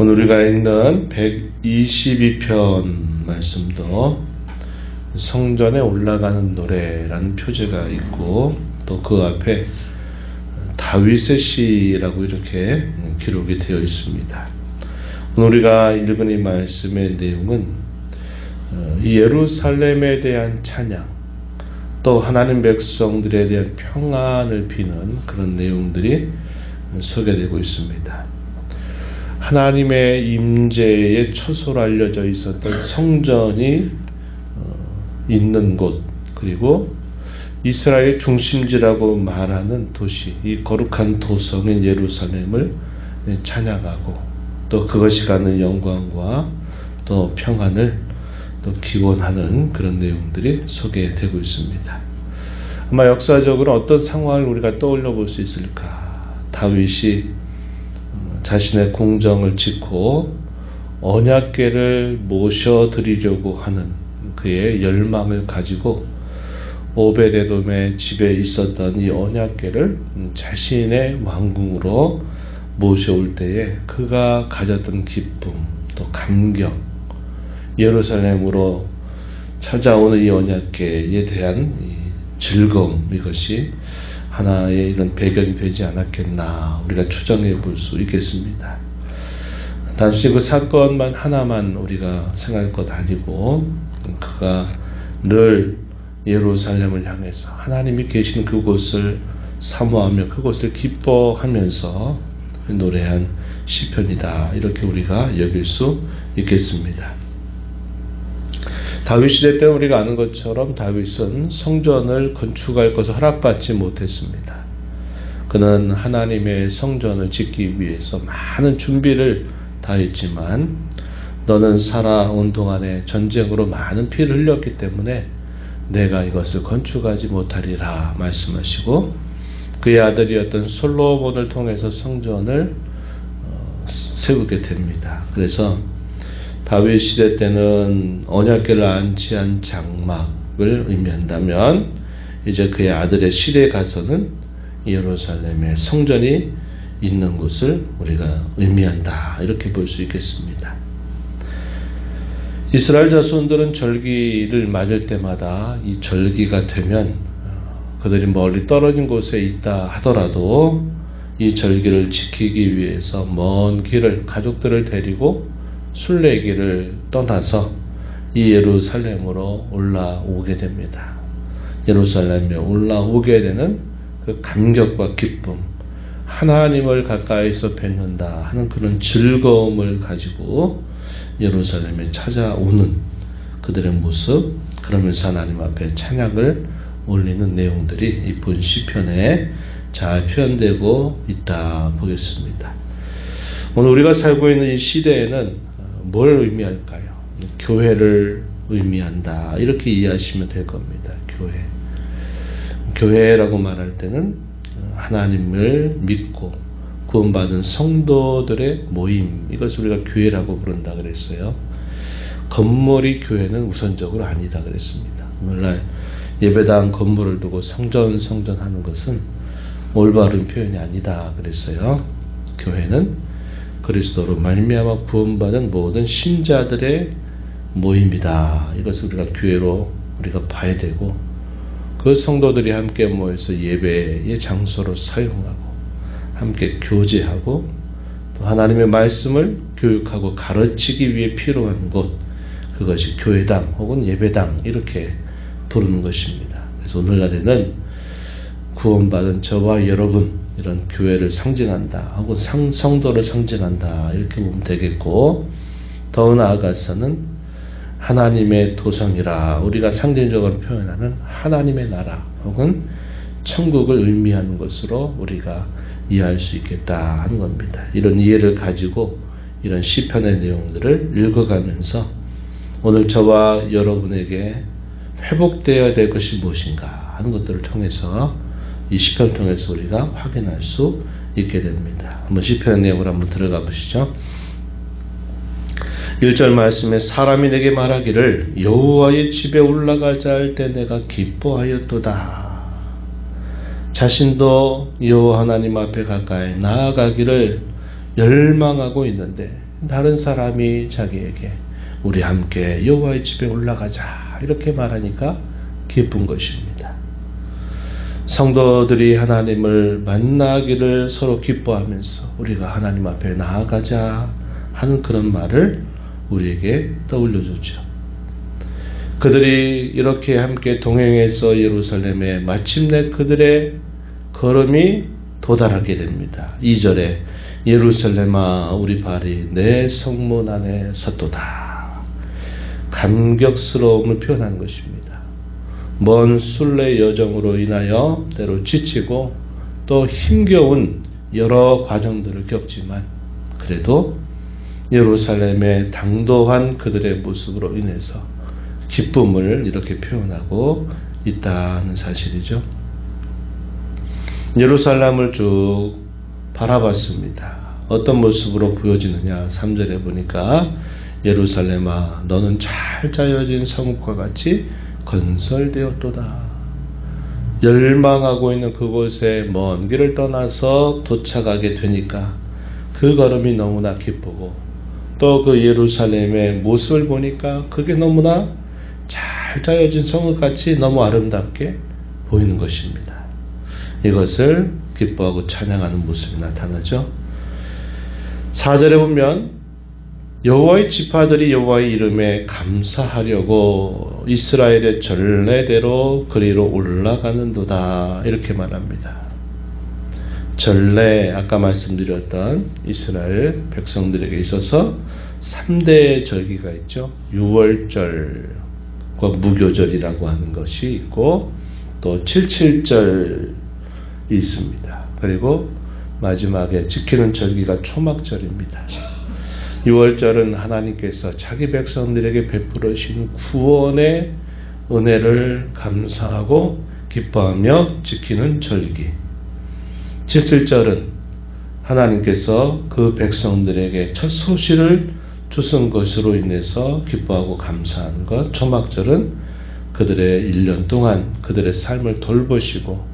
오늘 우리가 읽는 122편 말씀도 성전에 올라가는 노래라는 표제가 있고 또 그 앞에 다윗의 시라고 이렇게 기록이 되어 있습니다. 오늘 우리가 읽은 이 말씀의 내용은 어, 이 예루살렘에 대한 찬양 또 하나님 백성들에 대한 평안을 비는 그런 내용들이 소개되고 있습니다. 하나님의 임재의 처소로 알려져 있었던 성전이 어, 있는 곳 그리고 이스라엘 중심지라고 말하는 도시 이 거룩한 도성인 예루살렘을 찬양하고 또 그것이 갖는 영광과 또 평안을 또 기원하는 그런 내용들이 소개되고 있습니다. 아마 역사적으로 어떤 상황을 우리가 떠올려 볼 수 있을까? 다윗이 자신의 궁정을 짓고 언약궤를 모셔드리려고 하는 그의 열망을 가지고 오베데돔의 집에 있었던 이 언약궤를 자신의 왕궁으로 모셔올 때에 그가 가졌던 기쁨 또 감격 예루살렘으로 찾아오는 이 언약궤에 대한 즐거움 이것이 하나의 이런 배경이 되지 않았겠나 우리가 추정해 볼 수 있겠습니다. 단순히 그 사건만 하나만 우리가 생각할 것 아니고 그가 늘 예루살렘을 향해서 하나님이 계신 그곳을 사모하며 그곳을 기뻐하면서 노래한 시편이다 이렇게 우리가 여길 수 있겠습니다. 다윗 시대 때 우리가 아는 것처럼 다윗은 성전을 건축할 것을 허락받지 못했습니다. 그는 하나님의 성전을 짓기 위해서 많은 준비를 다 했지만 너는 살아온 동안에 전쟁으로 많은 피를 흘렸기 때문에 내가 이것을 건축하지 못하리라 말씀하시고 그의 아들이었던 솔로몬을 통해서 성전을 어, 세우게 됩니다. 그래서 다윗 시대 때는 언약궤를 안치 한 장막을 의미한다면 이제 그의 아들의 시대에 가서는 예루살렘의 성전이 있는 곳을 우리가 의미한다 이렇게 볼 수 있겠습니다. 이스라엘 자손들은 절기를 맞을 때마다 이 절기가 되면 그들이 멀리 떨어진 곳에 있다 하더라도 이 절기를 지키기 위해서 먼 길을 가족들을 데리고 순례길을 떠나서 이 예루살렘으로 올라오게 됩니다. 예루살렘에 올라오게 되는 그 감격과 기쁨, 하나님을 가까이서 뵙는다 하는 그런 즐거움을 가지고 예루살렘에 찾아오는 그들의 모습, 그러면서 하나님 앞에 찬양을 올리는 내용들이 이본 시편에 잘 표현되고 있다 보겠습니다. 오늘 우리가 살고 있는 이 시대에는 뭘 의미할까요? 교회를 의미한다. 이렇게 이해하시면 될 겁니다. 교회. 교회라고 말할 때는 하나님을 믿고 구원받은 성도들의 모임. 이것을 우리가 교회라고 부른다 그랬어요. 건물이 교회는 우선적으로 아니다 그랬습니다. 오늘날 예배당 건물을 두고 성전 성전 하는 것은 올바른 표현이 아니다 그랬어요. 교회는 그리스도로 말미암아 구원받은 모든 신자들의 모임이다. 이것을 우리가 교회로 우리가 봐야 되고 그 성도들이 함께 모여서 예배의 장소로 사용하고 함께 교제하고 또 하나님의 말씀을 교육하고 가르치기 위해 필요한 곳 그것이 교회당 혹은 예배당 이렇게 부르는 것입니다. 그래서 오늘날에는 구원받은 저와 여러분 이런 교회를 상징한다 하고 상, 성도를 상징한다 이렇게 보면 되겠고 더 나아가서는 하나님의 도성이라 우리가 상징적으로 표현하는 하나님의 나라 혹은 천국을 의미하는 것으로 우리가 이해할 수 있겠다 하는 겁니다. 이런 이해를 가지고 이런 시편의 내용들을 읽어가면서 오늘 저와 여러분에게 회복되어야 될 것이 무엇인가 하는 것들을 통해서 이 시편 통해서 우리가 확인할 수 있게 됩니다. 한번 시편 내용을 한번 들어가 보시죠. 1절 말씀에 사람이 내게 말하기를 여호와의 집에 올라가자 할 때 내가 기뻐하였도다. 자신도 여호와 하나님 앞에 가까이 나아가기를 열망하고 있는데 다른 사람이 자기에게 우리 함께 여호와의 집에 올라가자 이렇게 말하니까 기쁜 것입니다. 성도들이 하나님을 만나기를 서로 기뻐하면서 우리가 하나님 앞에 나아가자 하는 그런 말을 우리에게 떠올려 주죠. 그들이 이렇게 함께 동행해서 예루살렘에 마침내 그들의 걸음이 도달하게 됩니다. 2절에 예루살렘아 우리 발이 내 성문 안에 섰도다. 감격스러움을 표현하는 것입니다. 먼 순례 여정으로 인하여 때로 지치고 또 힘겨운 여러 과정들을 겪지만 그래도 예루살렘의 당도한 그들의 모습으로 인해서 기쁨을 이렇게 표현하고 있다는 사실이죠. 예루살렘을 쭉 바라봤습니다. 어떤 모습으로 보여지느냐? 3절에 보니까 예루살렘아 너는 잘 짜여진 성읍과 같이 건설되었도다. 열망하고 있는 그곳에 먼 길을 떠나서 도착하게 되니까 그 걸음이 너무나 기쁘고 또 그 예루살렘의 모습을 보니까 그게 너무나 잘 짜여진 성읍같이 너무 아름답게 보이는 것입니다. 이것을 기뻐하고 찬양하는 모습이 나타나죠. 4절에 보면 여호와의 지파들이 여호와의 이름에 감사하려고 이스라엘의 전례대로 그리로 올라가는도다 이렇게 말합니다. 전례 아까 말씀드렸던 이스라엘 백성들에게 있어서 3대 절기가 있죠. 6월절과 무교절이라고 하는 것이 있고 또 77절이 있습니다. 그리고 마지막에 지키는 절기가 초막절입니다. 6월절은 하나님께서 자기 백성들에게 베풀으신 구원의 은혜를 감사하고 기뻐하며 지키는 절기. 77절은 하나님께서 그 백성들에게 첫 소식을 주신 것으로 인해서 기뻐하고 감사하는 것. 초막절은 그들의 1년 동안 그들의 삶을 돌보시고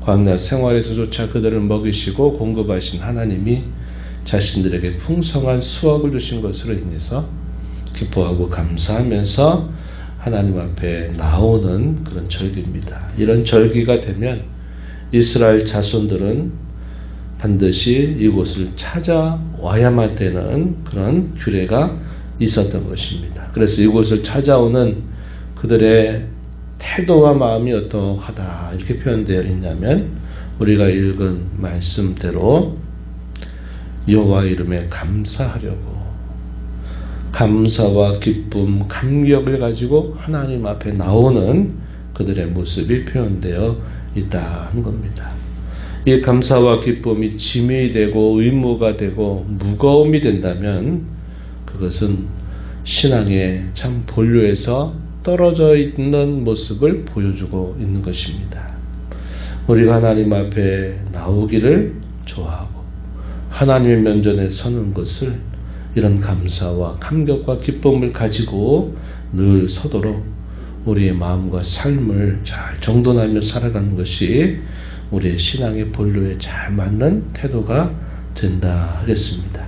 광야 생활에서조차 그들을 먹이시고 공급하신 하나님이 자신들에게 풍성한 수확을 주신 것으로 인해서 기뻐하고 감사하면서 하나님 앞에 나오는 그런 절기입니다. 이런 절기가 되면 이스라엘 자손들은 반드시 이곳을 찾아와야만 되는 그런 규례가 있었던 것입니다. 그래서 이곳을 찾아오는 그들의 태도와 마음이 어떠하다 이렇게 표현되어 있냐면 우리가 읽은 말씀대로 여호와 이름에 감사하려고 감사와 기쁨, 감격을 가지고 하나님 앞에 나오는 그들의 모습이 표현되어 있다 는 겁니다. 이 감사와 기쁨이 짐이 되고 의무가 되고 무거움이 된다면 그것은 신앙의 참 본류에서 떨어져 있는 모습을 보여주고 있는 것입니다. 우리가 하나님 앞에 나오기를 좋아하고 하나님의 면전에 서는 것을 이런 감사와 감격과 기쁨을 가지고 늘 서도록 우리의 마음과 삶을 잘 정돈하며 살아가는 것이 우리의 신앙의 본류에 잘 맞는 태도가 된다 하겠습니다.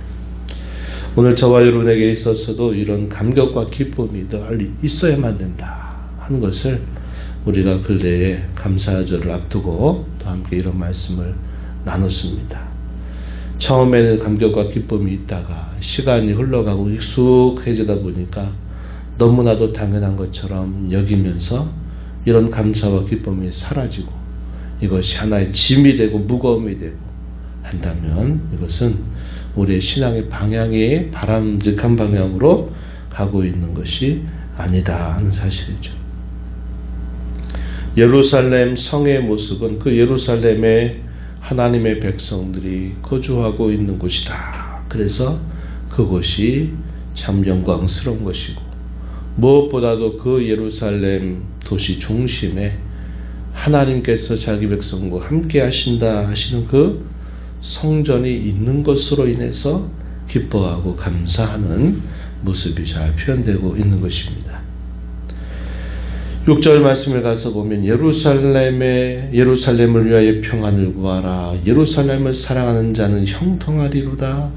오늘 저와 여러분에게 있어서도 이런 감격과 기쁨이 늘 있어야만 된다 하는 것을 우리가 근래에 감사절을 앞두고 또 함께 이런 말씀을 나눴습니다. 처음에는 감격과 기쁨이 있다가 시간이 흘러가고 익숙해지다 보니까 너무나도 당연한 것처럼 여기면서 이런 감사와 기쁨이 사라지고 이것이 하나의 짐이 되고 무거움이 되고 한다면 이것은 우리의 신앙의 방향이 바람직한 방향으로 가고 있는 것이 아니다 하는 사실이죠. 예루살렘 성의 모습은 그 예루살렘의 하나님의 백성들이 거주하고 있는 곳이다. 그래서 그곳이 참 영광스러운 것이고 무엇보다도 그 예루살렘 도시 중심에 하나님께서 자기 백성과 함께 하신다 하시는 그 성전이 있는 것으로 인해서 기뻐하고 감사하는 모습이 잘 표현되고 있는 것입니다. 6절 말씀을 가서 보면 예루살렘에 예루살렘을 위하여 평안을 구하라 예루살렘을 사랑하는 자는 형통하리로다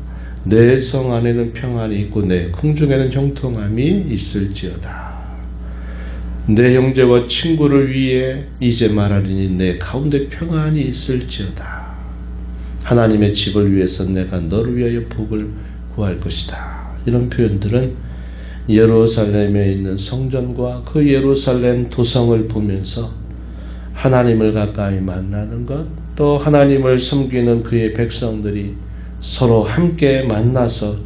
내 성 안에는 평안이 있고 내 궁중에는 형통함이 있을지어다. 내 형제와 친구를 위해 이제 말하리니 내 가운데 평안이 있을지어다. 하나님의 집을 위해서 내가 너를 위하여 복을 구할 것이다. 이런 표현들은 예루살렘에 있는 성전과 그 예루살렘 도성을 보면서 하나님을 가까이 만나는 것, 또 하나님을 섬기는 그의 백성들이 서로 함께 만나서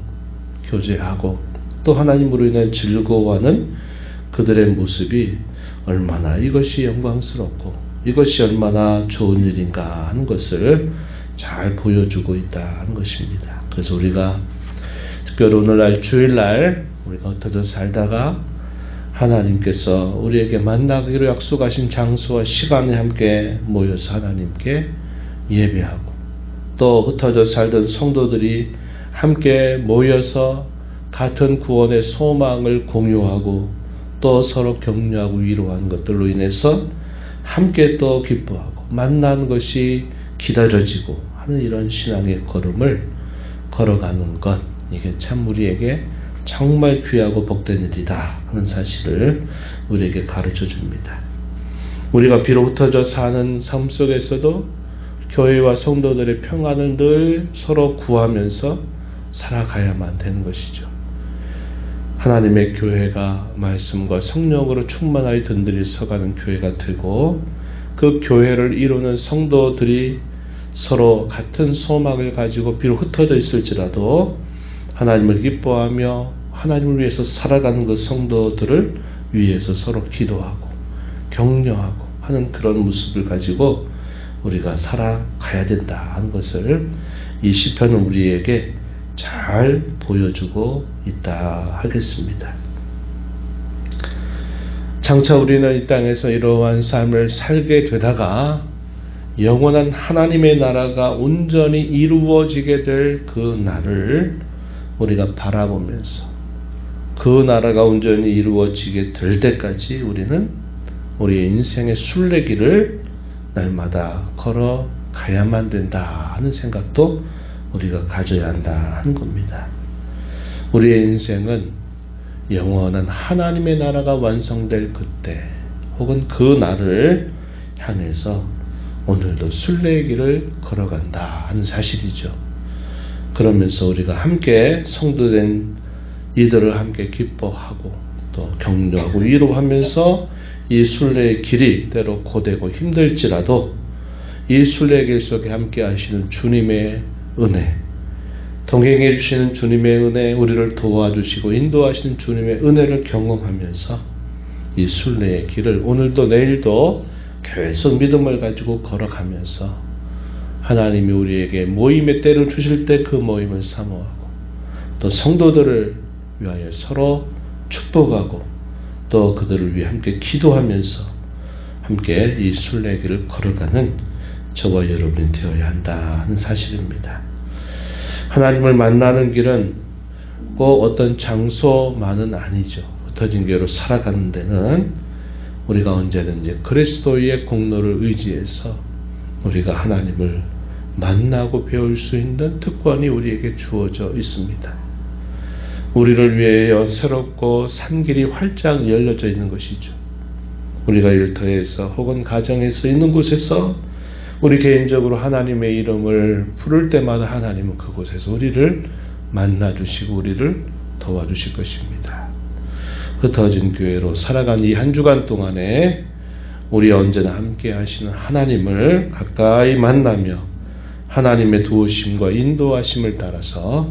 교제하고 또 하나님으로 인해 즐거워하는 그들의 모습이 얼마나 이것이 영광스럽고 이것이 얼마나 좋은 일인가 하는 것을 잘 보여주고 있다는 것입니다. 그래서 우리가 특별히 오늘날 주일날 우리가 흩어져 살다가 하나님께서 우리에게 만나기로 약속하신 장소와 시간에 함께 모여서 하나님께 예배하고 또 흩어져 살던 성도들이 함께 모여서 같은 구원의 소망을 공유하고 또 서로 격려하고 위로하는 것들로 인해서 함께 또 기뻐하고 만나는 것이 기다려지고 하는 이런 신앙의 걸음을 걸어가는 것. 이게 참 우리에게 정말 귀하고 복된 일이다 하는 사실을 우리에게 가르쳐 줍니다. 우리가 비록 흩어져 사는 삶 속에서도 교회와 성도들의 평안을 늘 서로 구하면서 살아가야만 되는 것이죠. 하나님의 교회가 말씀과 성령으로 충만하여 든들이 서가는 교회가 되고 그 교회를 이루는 성도들이 서로 같은 소망을 가지고 비록 흩어져 있을지라도 하나님을 기뻐하며 하나님을 위해서 살아가는 그 성도들을 위해서 서로 기도하고 격려하고 하는 그런 모습을 가지고 우리가 살아가야 된다 하는 것을 이 시편은 우리에게 잘 보여주고 있다 하겠습니다. 장차 우리는 이 땅에서 이러한 삶을 살게 되다가 영원한 하나님의 나라가 온전히 이루어지게 될 그 날을 우리가 바라보면서 그 나라가 온전히 이루어지게 될 때까지 우리는 우리의 인생의 순례길을 날마다 걸어 가야만 된다 하는 생각도 우리가 가져야 한다 하는 겁니다. 우리의 인생은 영원한 하나님의 나라가 완성될 그때 혹은 그 날을 향해서 오늘도 순례의 길을 걸어간다 하는 사실이죠. 그러면서 우리가 함께 성도된 이들을 함께 기뻐하고 또 격려하고 위로하면서 이 순례의 길이 때로 고되고 힘들지라도 이 순례의 길 속에 함께 하시는 주님의 은혜, 동행해 주시는 주님의 은혜, 우리를 도와주시고 인도하시는 주님의 은혜를 경험하면서 이 순례의 길을 오늘도 내일도 계속 믿음을 가지고 걸어가면서 하나님이 우리에게 모임의 때를 주실 때 그 모임을 사모하고 또 성도들을 위하여 서로 축복하고 또 그들을 위해 함께 기도하면서 함께 이 순례길을 걸어가는 저와 여러분이 되어야 한다 하는 사실입니다. 하나님을 만나는 길은 꼭 어떤 장소만은 아니죠. 흩어진 교로 살아가는 데는 우리가 언제든지 그리스도의 공로를 의지해서 우리가 하나님을 만나고 배울 수 있는 특권이 우리에게 주어져 있습니다. 우리를 위하여 새롭고 산 길이 활짝 열려져 있는 것이죠. 우리가 일터에서 혹은 가정에서 있는 곳에서 우리 개인적으로 하나님의 이름을 부를 때마다 하나님은 그곳에서 우리를 만나 주시고 우리를 도와 주실 것입니다. 흩어진 교회로 살아간 이 한 주간 동안에 우리 언제나 함께 하시는 하나님을 가까이 만나며 하나님의 도우심과 인도하심을 따라서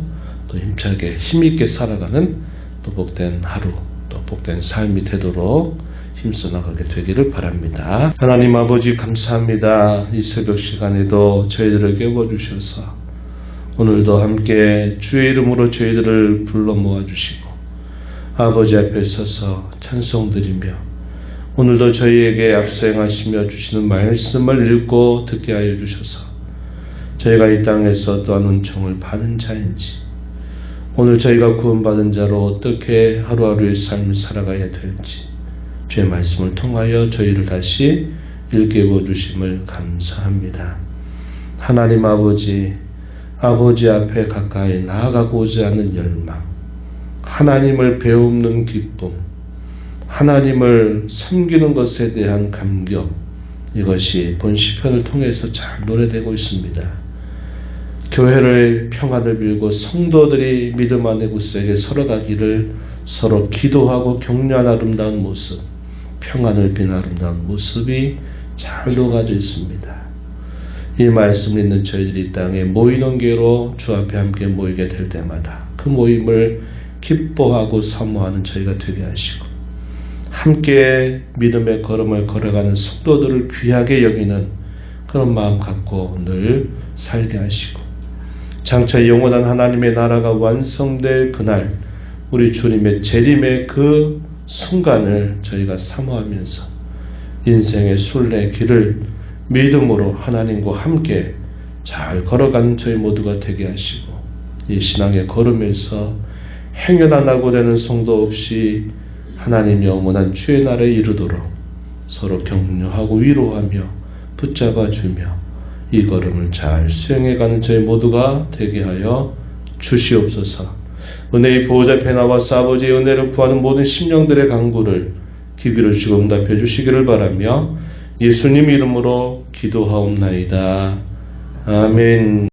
또 힘차게 힘있게 살아가는 또 복된 하루 또 복된 삶이 되도록 힘써 나가게 되기를 바랍니다. 하나님 아버지 감사합니다. 이 새벽 시간에도 저희들을 깨워주셔서 오늘도 함께 주의 이름으로 저희들을 불러 모아주시고 아버지 앞에 서서 찬송드리며 오늘도 저희에게 앞서 행하시며 주시는 말씀을 읽고 듣게 하여 주셔서 저희가 이 땅에서 또한 은총을 받은 자인지 오늘 저희가 구원받은 자로 어떻게 하루하루의 삶을 살아가야 될지 주의 말씀을 통하여 저희를 다시 일깨워 주심을 감사합니다. 하나님 아버지 아버지 앞에 가까이 나아가고자 하는 열망, 하나님을 배우는 기쁨, 하나님을 섬기는 것에 대한 감격, 이것이 본 시편을 통해서 잘 노래되고 있습니다. 교회를 평안을 빌고 성도들이 믿음 안에 굳세게 서러가기를 서로 기도하고 격려한 아름다운 모습, 평안을 빈 아름다운 모습이 잘 녹아져 있습니다. 이 말씀을 있는 저희들이 이 땅에 모이는 교로 주 앞에 함께 모이게 될 때마다 그 모임을 기뻐하고 사모하는 저희가 되게 하시고 함께 믿음의 걸음을 걸어가는 성도들을 귀하게 여기는 그런 마음 갖고 늘 살게 하시고 장차 영원한 하나님의 나라가 완성될 그날 우리 주님의 재림의 그 순간을 저희가 사모하면서 인생의 순례 길을 믿음으로 하나님과 함께 잘 걸어가는 저희 모두가 되게 하시고 이 신앙의 걸음에서 행여 나고 되는 성도 없이 하나님 영원한 주의 날에 이르도록 서로 격려하고 위로하며 붙잡아 주며 이 걸음을 잘 수행해가는 저희 모두가 되게 하여 주시옵소서. 은혜의 보호자 나와서 아버지의 은혜를 구하는 모든 심령들의 간구를 기귀를 주시고 응답해 주시기를 바라며 예수님 이름으로 기도하옵나이다. 아멘.